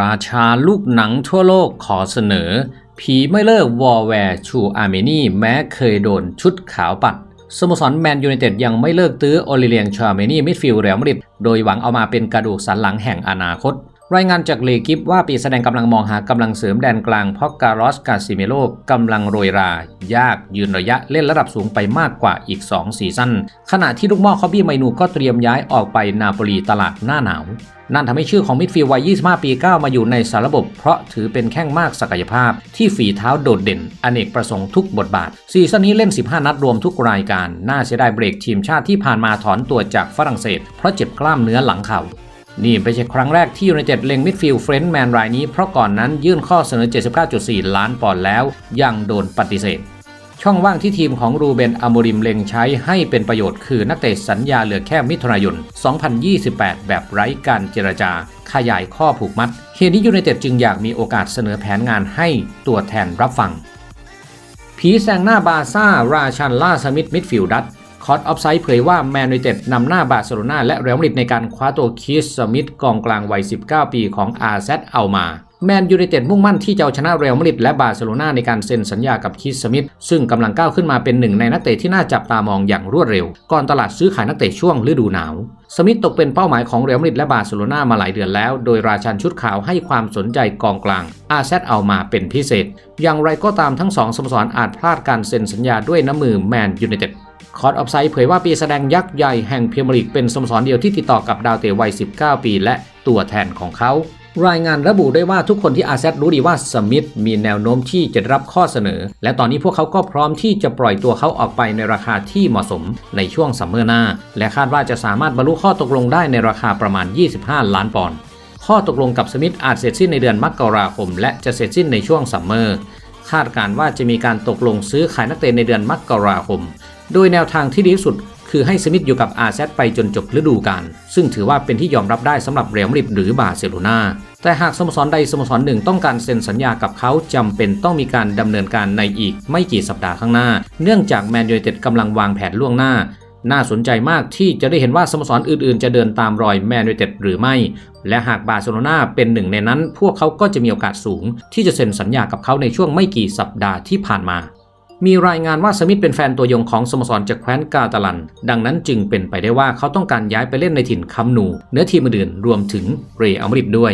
ราชาลูกหนังทั่วโลกขอเสนอ ผีไม่เลิกวอร์แวร์ชูอาร์เมนีแม้เคยโดนชุดขาวปัดสโมสรแมนยูไนเต็ดยังไม่เลิกตื้อโอลิเลียงชาร์เมนีมิดฟิลด์เรอัลมาดริดโดยหวังเอามาเป็นกระดูกสันหลังแห่งอนาคต รายงานจากเลกิฟว่าปีแสดงกำลังมองหากำลังเสริมแดนกลางเพราะการอสกาซิเมโลกำลังโรยรา ยากยืนระยะเล่นระดับสูงไปมากกว่าอีก 2 ซีซั่นขณะที่ลูกม่อคอบบี้ไมนูก็เตรียมย้ายออกไปนาโปลีตลาดหน้าหนาว นั่นทำให้ชื่อของมิดฟิลด์วัย 25 ปีก้าวมาอยู่ในสารระบบ เพราะถือเป็นแข้งมากศักยภาพ ที่ฝีเท้าโดดเด่น อเนกประสงค์ทุกบทบาท ซีซั่นนี้เล่น 15 นัดรวมทุกรายการ น่าเสียดายเบรกทีมชาติที่ผ่านมาถอนตัวจากฝรั่งเศส เพราะเจ็บกล้ามเนื้อหลังเข่านี่ไม่ใช่ครั้งแรกที่ยูไนเต็ดเล็งมิดฟิลด์เฟรนด์แมนรายนี้เพราะก่อนนั้นยื่นข้อเสนอ 79.4 ล้านปอนด์แล้วยังโดนปฏิเสธ ช่องว่างที่ทีมของรูเบนอโมริมเล็งใช้ให้เป็นประโยชน์คือนักเตะสัญญาเหลือแค่มิถุนายน 2028 แบบไร้การเจรจา ขยายข้อผูกมัด เหตุนี้ยูไนเต็ดจึงอยากมีโอกาสเสนอแผนงานให้ตัวแทนรับฟัง ผีแซงหน้าบาซ่า ราชันล่าสมิธมิดฟิลดัตคอร์ดออฟไซด์เผยว่าแมนยูไนเต็ดนำหน้าบาร์เซโลนาและเรอัลมาดริดในการคว้าตัวคีสสมิธกองกลางวัย 19 ปีของอาร์เซเอามา แมนยูไนเต็ดมุ่งมั่นที่จะเอาชนะเรอัลมาดริดและบาร์เซโลนาในการเซ็นสัญญากับคีสสมิธซึ่งกำลังก้าวขึ้นมาเป็นหนึ่งในนักเตะที่น่าจับตามองอย่างรวดเร็ว ก่อนตลาดซื้อขายนักเตะช่วงฤดูหนาวสมิธตกเป็นเป้าหมายของเรอัลมาดริดและบาร์เซโลนามาหลายเดือนแล้ว โดยราชันชุดขาวให้ความสนใจกองกลาง อาเซเอามาเป็นพิเศษ อย่างไรก็ตามทั้งสองสโมสรอาจพลาดการเซ็นสัญญาด้วยน้ำมือแมนยูไนเต็ดคอร์ดออฟไซด์เผยว่าปีแสดงยักษ์ใหญ่แห่งพรีเมียร์ลีกเป็นสโมสรเดียวที่ติดต่อกับดาวเตะวัย 19 ปี และตัวแทนของเขา รายงานระบุได้ว่าทุกคนที่อาเซรู้ดีว่าสมิธมีแนวโน้มที่จะรับข้อเสนอ และตอนนี้พวกเขาก็พร้อมที่จะปล่อยตัวเขาออกไปในราคาที่เหมาะสมในช่วงซัมเมอร์หน้า และคาดว่าจะสามารถบรรลุข้อตกลงได้ในราคาประมาณ 25 ล้านปอนด์ข้อตกลงกับสมิธอาจเสร็จสิ้นในเดือนมกราคม และจะเสร็จสิ้นในช่วงซัมเมอร์คาดการณ์ว่าจะมีการตกลงซื้อขายนักเตะในเดือนมกราคม โดยแนวทางที่ดีที่สุด คือให้สมิธอยู่กับอาเซไปจนจบฤดูกาลซึ่งถือว่าเป็นที่ยอมรับได้สำหรับเรอัลมาดริดหรือบาร์เซโลนาแต่หากสโมสรใดสโมสรหนึ่งต้องการเซ็นสัญญากับเขาจำเป็นต้องมีการดำเนินการในอีกไม่กี่สัปดาห์ข้างหน้า เนื่องจากแมนยูไนเต็ดกำลังวางแผนล่วงหน้า น่าสนใจมากที่จะได้เห็นว่าสโมสรอื่นๆ จะเดินตามรอยแมนยูไนเต็ดหรือไม่ และหากบาร์เซโลนาเป็นหนึ่งในนั้น พวกเขาก็จะมีโอกาสสูง ที่จะเซ็นสัญญากับเขาในช่วงไม่กี่สัปดาห์ที่ผ่านมา มีรายงานว่าสมิธเป็นแฟนตัวยงของสโมสรจากแคว้นกาตาลัน ดังนั้นจึงเป็นไปได้ว่าเขาต้องการย้ายไปเล่นในถิ่นคัมนูเนื้อทีมอื่นรวมถึงเรอัลมาดริดด้วย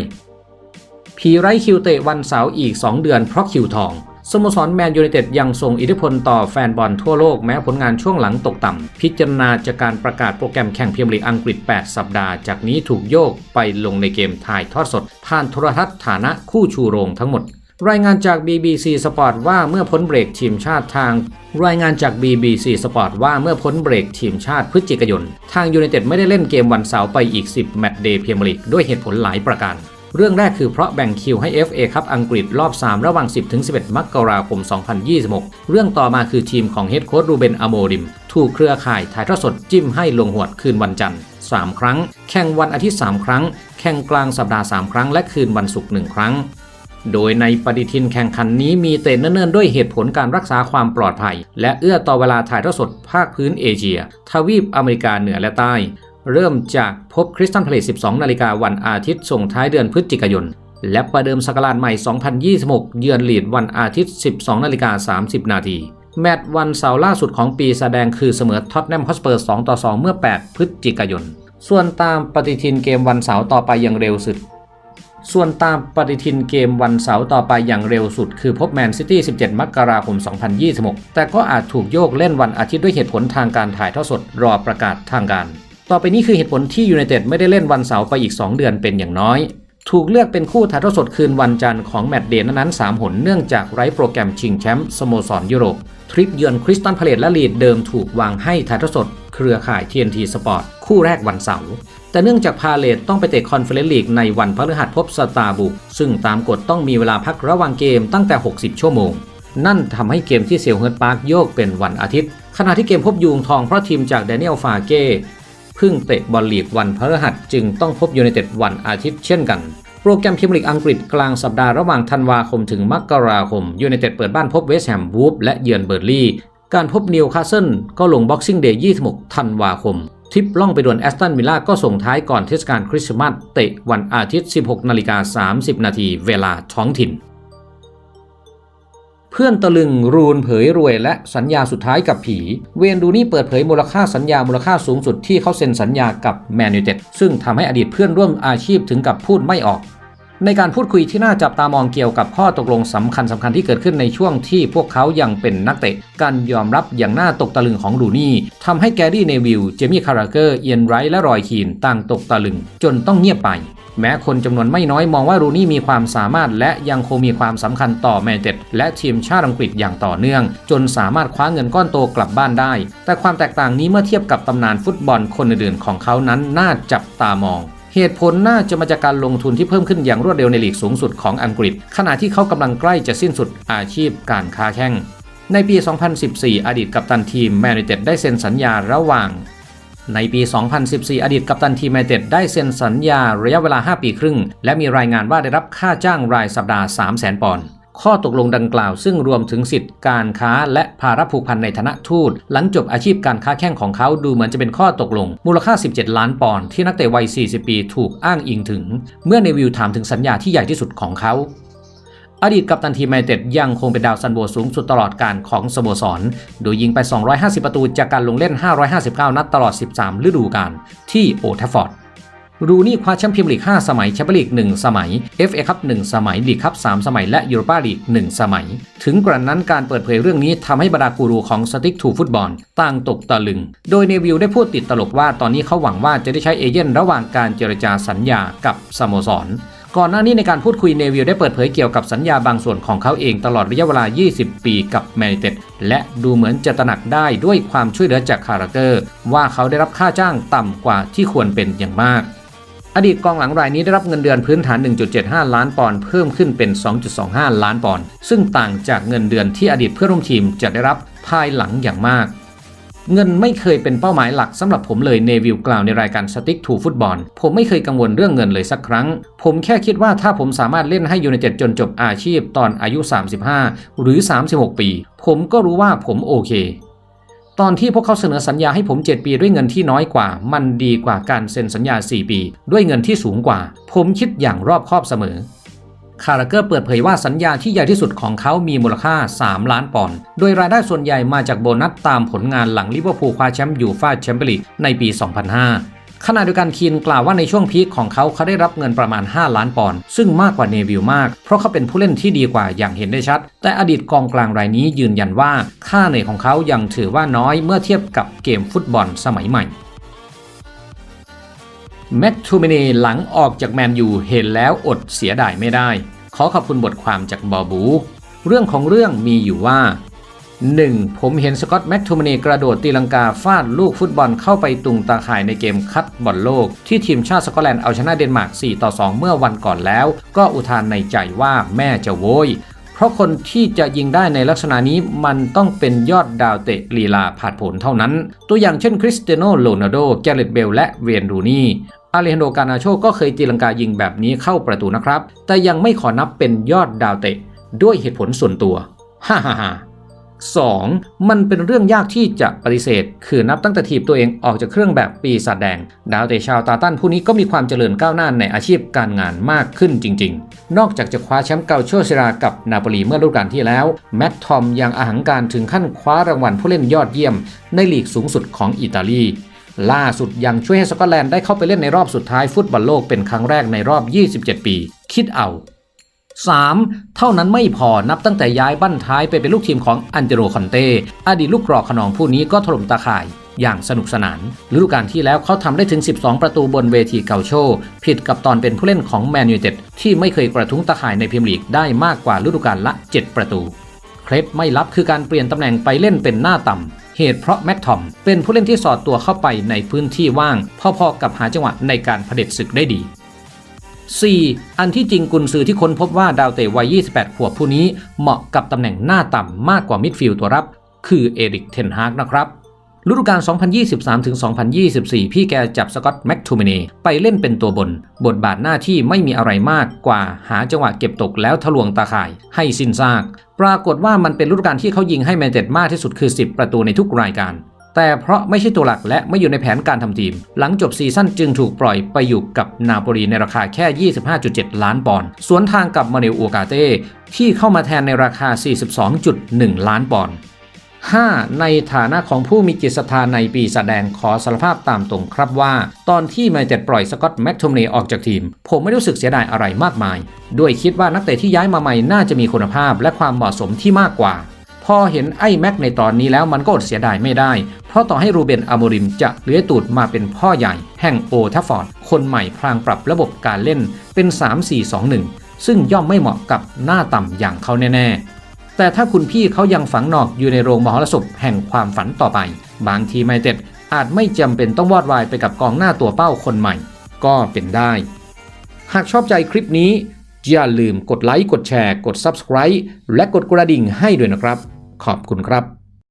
ผีไร้คิวเตะวันเสาร์อีก 2 เดือนเพราะคิวทองสโมสรแมนยูไนเต็ดยังส่งอิทธิพลต่อแฟนบอลทั่วโลกแม้ผลงานช่วงหลังตกต่ำ พิจารณาจากการประกาศโปรแกรมแข่งเมียร์ลีกอังกฤษ 8 สัปดาห์ จากนี้ถูกโยกไปลงในเกมถ่ายทอดสด ผ่านโทรทัศน์ฐานะคู่ชูโรงทั้งหมด รายงานจาก BBC Sport ว่าเมื่อพ้นเบรกทีมชาติทาง รายงานจาก BBC Sport ว่าเมื่อพ้นเบรกทีมชาติพฤศจิกายน ทางยูไนเต็ดไม่ได้เล่นเกมวันเสาร์ไปอีก 10 แมตช์เดย์พรีเมียร์ลีกด้วยเหตุผลหลายประการ เรื่องแรกคือเพราะแบ่งคิวให้ FA คัพอังกฤษรอบ 3 ระหว่าง 10-11 มกราคม 2026 เรื่องต่อมาคือทีมของเฮดโค้ชรูเบนอโมริม ถูกเครือข่ายถ่ายทอดสดจิ้มให้ลงหวดคืนวันจันทร์ 3 ครั้ง แข่งวันอาทิตย์ 3 ครั้ง แข่งกลางสัปดาห์ 3 ครั้ง และคืนวันศุกร์1ครั้ง โดยในปฏิทินแข่งขันนี้มีเตะเนิ่นๆด้วยเหตุผลการรักษาความปลอดภัย และเอื้อต่อเวลาถ่ายทอดสดภาคพื้นเอเชีย ทวีปอเมริกาเหนือและใต้ เริ่มจากพบคริสตันพลส12 นาฬิกาวันอาทิตย์ส่งท้ายเดือนพฤศจิกายน และประเดิมศักราชใหม่ 2026 เยือนลีดวันอาทิตย์ 12 นาฬิกา 30 นาทีแมตช์วันเสาร์ล่าสุดของปีแสดงคือเสมอท็อตแนมฮอสเปอร์2ต่อ2 เมื่อ 8 พฤศจิกายน ส่วนตามปฏิทินเกมวันเสาร์ต่อไปอย่างเร็วสุด ส่วนตามปฏิทินเกมวันเสาร์ต่อไปอย่างเร็วสุด คือพบแมนซิตี้ 17 มกราคม 2026 แต่ก็อาจถูกโยกเล่นวันอาทิตย์ด้วยเหตุผลทางการถ่ายทอดสดรอประกาศทางการ ต่อไปนี้คือเหตุผลที่ยูไนเต็ดไม่ได้เล่นวันเสาร์ไปอีก 2 เดือนเป็นอย่างน้อย ถูกเลือกเป็นคู่ถ่ายทอดสดคืนวันจันทร์ของแมตช์เดย์นั้นๆ3หนเนื่องจากไร้โปรแกรมชิงแชมป์สโมสรยุโรปทริปเยือนคริสตันพาเลตและลีดเดิมถูกวางให้ถ่ายทอดสด เครือข่าย TNT Sport คู่แรกวันเสาร์ แต่เนื่องจากพาเลตต้องไปเตะคอนเฟอเรนซ์ลีกในวันพฤหัสพบสตาร์บุก ซึ่งตามกฎต้องมีเวลาพักระหว่างเกมตั้งแต่ 60 ชั่วโมง นั่นทำให้เกมที่เซลเฮิร์ตพาร์คโยกเป็นวันอาทิตย์ ขณะที่เกมพบยูงทองเพราะทีมจากแดเนียลฟาเก้เพิ่งเตะบอลลีกวันพฤหัสจึงต้องพบยูไนเต็ดวันอาทิตย์เช่นกันโปรแกรมพรีเมียร์ลีกอังกฤษกลางสัปดาห์ระหว่างธันวาคมถึงมกราคมยูไนเต็ดเปิดบ้านพบเวสต์แฮมวูฟและเยือนเบอร์ลี่การพบนิวคาสเซิลก็ลงบ็อกซิ่งเดย์26ธันวาคม ทริปล่องไปดวลแอสตันวิลล่าก็ส่งท้ายก่อนเทศกาลคริสต์มาสเตะวันอาทิตย์ 16 นาฬิกา 30 นาทีเวลาท้องถิ่น เพื่อนตะลึงรูนเผยรวยและสัญญาสุดท้ายกับผี เวนดูนี่เปิดเผยมูลค่าสัญญามูลค่าสูงสุดที่เขาเซ็นสัญญากับแมนยูเต็ดซึ่งทำให้อดีตเพื่อนร่วมอาชีพถึงกับพูดไม่ออก ในการพูดคุยที่น่าจับตามองเกี่ยวกับข้อตกลงสำคัญสำคัญที่เกิดขึ้นในช่วงที่พวกเขายังเป็นนักเตะ การยอมรับอย่างน่าตกตะลึงของดูนี่ทำให้แกรี่เนวิล เจมี่คาราเกอร์ เอียนไรท์และรอยคีนต่างตกตะลึง จนต้องเงียบไป แม้คนจำนวนไม่น้อยมองว่ารูนี่มีความสามารถและยังคงมีความสำคัญต่อแมนเต็ดและทีมชาติอังกฤษอย่างต่อเนื่อง จนสามารถคว้าเงินก้อนโตกลับบ้านได้ แต่ความแตกต่างนี้เมื่อเทียบกับตำนานฟุตบอลคนอื่นๆของเขานั้นน่าจับตามอง เหตุผลน่าจะมาจากการลงทุนที่เพิ่มขึ้นอย่างรวดเร็วในลีกสูงสุดของอังกฤษ ขณะที่เขากำลังใกล้จะสิ้นสุดอาชีพการค้าแข่งในปี 2014 อดีตกัปตันทีมแมนยูเต็ดได้เซ็นสัญญาระหว่าง ในปี 2014 อดีตกัปตันทีมแมนเต็ดได้เซ็นสัญญาระยะเวลา 5 ปีครึ่ง และมีรายงานว่าได้รับค่าจ้างรายสัปดาห์ 300,000 ปอนด์ ข้อตกลงดังกล่าวซึ่งรวมถึงสิทธิการค้าและภาระผูกพันในฐานะทูต หลังจบอาชีพการค้าแข่งของเขาดูเหมือนจะเป็นข้อตกลง มูลค่า 17 ล้านปอนด์ที่นักเตะวัย 40 ปีถูกอ้างอิงถึง เมื่อในวิวถามถึงสัญญาที่ใหญ่ที่สุดของเขาอดีตกัปตันทีมแมเต็ดยังคงเป็นดาวซันโวสูงสุดตลอดการของสโมสร โดยยิงไป 250 ประตูจากการลงเล่น 559 นัดตลอด 13 ฤดูกาลที่โอทัฟฟอร์ด รูนี่คว้าแชมป์พรีเมียร์ลีก 5 สมัย แชมเปี้ยนลีก 1 สมัย FA คัพ 1 สมัย ลีกคัพ 3 สมัย และยูโรปาลีก 1 สมัย ถึงกระนั้นการเปิดเผยเรื่องนี้ทำให้บรรดากูรูของสติ๊กทูฟุตบอลต่างตกตะลึง โดยเนวิลได้พูดติดตลกว่าตอนนี้เขาหวังว่าจะได้ใช้เอเย่นระหว่างการเจรจาสัญญากับสโมสรก่อนหน้านี้ในการพูดคุยเนวิลได้เปิดเผยเกี่ยวกับสัญญาบางส่วนของเขาเองตลอดระยะเวลา 20 ปีกับแมนยูเต็ดและดูเหมือนจะตระหนักได้ด้วยความช่วยเหลือจากคาราเกอร์ ว่าเขาได้รับค่าจ้างต่ำกว่าที่ควรเป็นอย่างมาก อดีตกองหลังรายนี้ได้รับเงินเดือนพื้นฐาน 1.75 ล้านปอนด์เพิ่มขึ้นเป็น 2.25 ล้านปอนด์ซึ่งต่างจากเงินเดือนที่อดีตเพื่อนร่วมทีมจะได้รับภายหลังอย่างมาก เงินไม่เคยเป็นเป้าหมายหลักสำหรับผมเลยเนวิลกล่าวในรายการสติ๊กทูฟุตบอลผมไม่เคยกังวลเรื่องเงินเลยสักครั้ง ผมแค่คิดว่าถ้าผมสามารถเล่นให้ยูไนเต็ดจนจบอาชีพตอนอายุ 35 หรือ 36 ปี ผมก็รู้ว่าผมโอเค ตอนที่พวกเขาเสนอสัญญาให้ผม 7 ปีด้วยเงินที่น้อยกว่า มันดีกว่าการเซ็นสัญญา 4 ปี ด้วยเงินที่สูงกว่า ผมคิดอย่างรอบคอบเสมอคาร์เกอร์เปิดเผยว่าสัญญาที่ใหญ่ที่สุดของเขามีมูลค่า 3 ล้านปอนด์ โดยรายได้ส่วนใหญ่มาจากโบนัสตามผลงานหลังลิเวอร์พูลคว้าแชมป์ยูฟ่าแชมเปี้ยนลีกในปี 2005 ขณะเดียวกันคีนกล่าวว่าในช่วงพีคของเขาเขาได้รับเงินประมาณ 5 ล้านปอนด์ซึ่งมากกว่าเนวิลมาก เพราะเขาเป็นผู้เล่นที่ดีกว่าอย่างเห็นได้ชัด แต่อดีตกองกลางรายนี้ยืนยันว่าค่าเหนื่อยของเขายังถือว่าน้อยเมื่อเทียบกับเกมฟุตบอลสมัยใหม่แมคทูมินีหลังออกจากแมนยูเห็นแล้วอดเสียดายไม่ได้ ขอขอบคุณบทความจากบอบู เรื่องของเรื่องมีอยู่ว่า 1. ผมเห็นสกอตต์แมคทูมินีกระโดดตีลังกาฟาดลูกฟุตบอลเข้าไปตุงตาข่ายในเกมคัดบอลโลก ที่ทีมชาติสกอตแลนด์เอาชนะเดนมาร์ก 4 ต่อ 2 เมื่อวันก่อนแล้ว ก็อุทานในใจว่าแม่จะโวยเพราะคนที่จะยิงได้ในลักษณะนี้มันต้องเป็นยอดดาวเตะลีลาผาดผลเท่านั้น ตัวอย่างเช่นคริสเตียโนโรนัลโดแกเรตเบลและเวียนรูนี่อาเลฮันโดกานาโชก็เคยตีลังกายิงแบบนี้เข้าประตูนะครับ แต่ยังไม่ขอนับเป็นยอดดาวเตะด้วยเหตุผลส่วนตัว ฮ่าฮ่าฮ่า 2. มันเป็นเรื่องยากที่จะปฏิเสธ คือนับตั้งแต่ทีบตัวเองออกจากเครื่องแบบปีศาจแดง ดาวเตะชาวตาตันผู้นี้ก็มีความเจริญก้าวหน้าในอาชีพการงานมากขึ้นจริง ๆ นอกจากจะคว้าแชมป์เกาโชเซรากับนาโปลีเมื่อฤดูกาลที่แล้ว แมตทอมยังอาหังการถึงขั้นคว้ารางวัลผู้เล่นยอดเยี่ยม ในลีกสูงสุดของอิตาลีล่าสุดยังช่วยให้สกอตแลนด์ได้เข้าไปเล่นในรอบสุดท้ายฟุตบอลโลกเป็นครั้งแรกในรอบ 27 ปี คิดเอา 3. เท่านั้นไม่พอนับตั้งแต่ย้ายบั้นท้ายไปเป็นลูกทีมของอันเจโรคอนเต้อดีตลูกกรอกขนองผู้นี้ก็ถล่มตาข่ายอย่างสนุกสนานฤดูกาลที่แล้วเขาทำได้ถึง 12 ประตูบนเวทีเกาโช ผิดกับตอนเป็นผู้เล่นของแมนยูเต็ดที่ไม่เคยกระทุ้งตาข่ายในพรีเมียร์ลีกได้มากกว่าฤดูกาลละ 7 ประตู เคล็ดไม่ลับคือการเปลี่ยนตำแหน่งไปเล่นเป็นหน้าต่ำ เหตุเพราะแม็กทอมเป็นผู้เล่นที่สอดตัวเข้าไปในพื้นที่ว่าง พอๆกับหาจังหวะในการเผด็จศึกได้ดี 4. อันที่จริงกุนซือที่ค้นพบว่าดาวเตะวัย 28 ขวบผู้นี้ เหมาะกับตำแหน่งหน้าต่ำมากกว่ามิดฟิลด์ตัวรับ คือเอริกเทนฮากนะครับฤดูกาล 2023-2024 พี่แกจับสกอตแม็กทูมินีไปเล่นเป็นตัวบน บทบาทหน้าที่ไม่มีอะไรมากกว่าหาจังหวะเก็บตกแล้วทะลวงตาข่าย ให้สิ้นซาก ปรากฏว่ามันเป็นฤดูกาลที่เขายิงให้แมนเต็ดมากที่สุดคือ 10 ประตูในทุกรายการ แต่เพราะไม่ใช่ตัวหลักและไม่อยู่ในแผนการทำทีม หลังจบซีซั่นจึงถูกปล่อยไปอยู่กับนาโปลีในราคาแค่ 25.7 ล้านปอนด์สวนทางกับมาเนลโอกาเต้ที่เข้ามาแทนในราคา 42.1 ล้านปอนด์ 5. ในฐานะของผู้มีจิตศรัทธาในปีแสดงขอสารภาพตามตรงครับว่า ตอนที่มนเต็ดปล่อยสกอตต์แม็กโทมเนออกจากทีม ผมไม่รู้สึกเสียดายอะไรมากมาย ด้วยคิดว่านักเตะที่ย้ายมาใหม่น่าจะมีคุณภาพและความเหมาะสมที่มากกว่า พอเห็นไอ้แม็กในตอนนี้แล้วมันก็อดเสียดายไม่ได้ เพราะต่อให้รูเบนอาโมริมจะเลื้อยตูดมาเป็นพ่อใหญ่ แห่งโอทัฟฟอร์ด คนใหม่พลางปรับระบบการเล่นเป็น 3-4-2-1 ซึ่งย่อมไม่เหมาะกับหน้าต่ำอย่างเขาแน่ ๆแต่ถ้าคุณพี่เขายังฝังหนอกอยู่ในโรงมหรสพแห่งความฝันต่อไป บางทีไมเต็ดอาจไม่จำเป็นต้องวอดวายไปกับกองหน้าตัวเป้าคนใหม่ ก็เป็นได้ หากชอบใจคลิปนี้ อย่าลืมกดไลค์ กดแชร์ กด Subscribe และกดกระดิ่งให้ด้วยนะครับ ขอบคุณครับ